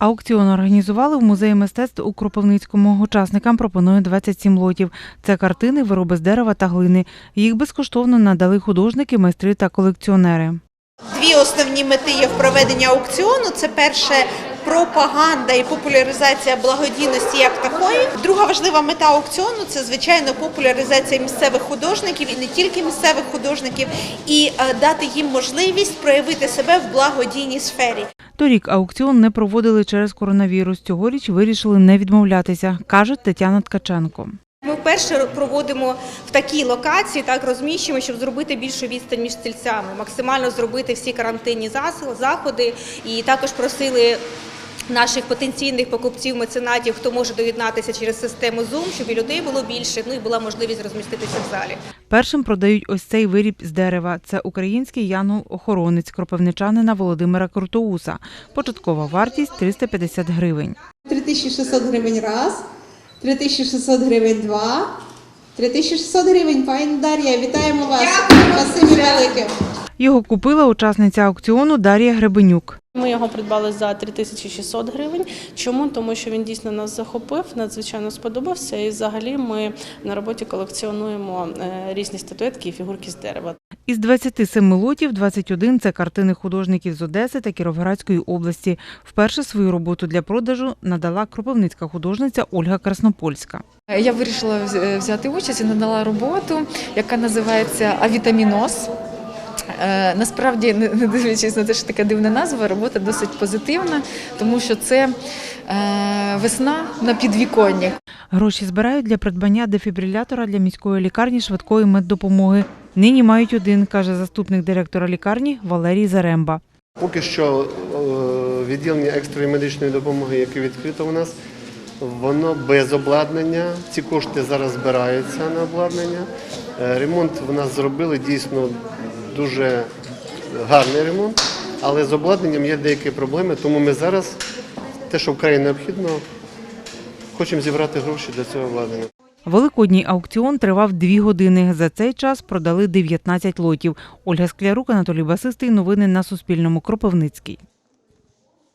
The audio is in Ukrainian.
Аукціон організували в музеї мистецтв у Кропивницькому. Учасникам пропонують 27 лотів. Це картини, вироби з дерева та глини. Їх безкоштовно надали художники, майстри та колекціонери. Дві основні мети є в проведенні аукціону. Це перше пропаганда і популяризація благодійності як такої. Друга важлива мета аукціону це звичайно популяризація місцевих художників і не тільки місцевих художників, і е, дати їм можливість проявити себе в благодійній сфері. Торік аукціон не проводили через коронавірус. Цьогоріч вирішили не відмовлятися, каже Тетяна Ткаченко. Ми вперше проводимо в такій локації, так розміщуємо, щоб зробити більшу відстань між стільцями, максимально зробити всі карантинні заходи. І також просили наших потенційних покупців, меценатів, хто може доєднатися через систему Zoom, щоб і людей було більше, ну і була можливість розміститися в залі. Першим продають ось цей виріб з дерева. Це український янгол-охоронець кропивничанина Володимира Крутоуса. Початкова вартість 350 гривень. 3600 гривень раз, 3600 гривень два, 3600 гривень, пані Дар'я, вітаємо вас. Спасибі велике. Його купила учасниця аукціону Дар'я Гребенюк. Ми його придбали за 3600 гривень. Чому? Тому що він дійсно нас захопив, надзвичайно сподобався. І взагалі ми на роботі колекціонуємо е, різні статуетки і фігурки з дерева. Із 27 лотів 21 – це картини художників з Одеси та Кіровоградської області. Вперше свою роботу для продажу надала кропивницька художниця Ольга Краснопольська. Я вирішила взяти участь і надала роботу, яка називається Авітаміноз. Е, Насправді, не дивлячись на те, що така дивна назва, робота досить позитивна, тому що це е, весна на підвіконні. Гроші збирають для придбання дефібрилятора для міської лікарні швидкої меддопомоги. Нині мають один, каже заступник директора лікарні Валерій Заремба. Поки що е, відділення екстреної медичної допомоги, яке відкрито у нас, воно без обладнання. Ці кошти зараз збираються на обладнання. Ремонт в нас зробили дійсно дуже гарний ремонт, але з обладнанням є деякі проблеми, тому ми зараз те, що вкрай необхідно, хочемо зібрати гроші для цього обладнання. Великодній аукціон тривав дві години. За цей час продали 19 лотів. Ольга Склярук, Анатолій Басистий. Новини на Суспільному. Кропивницький.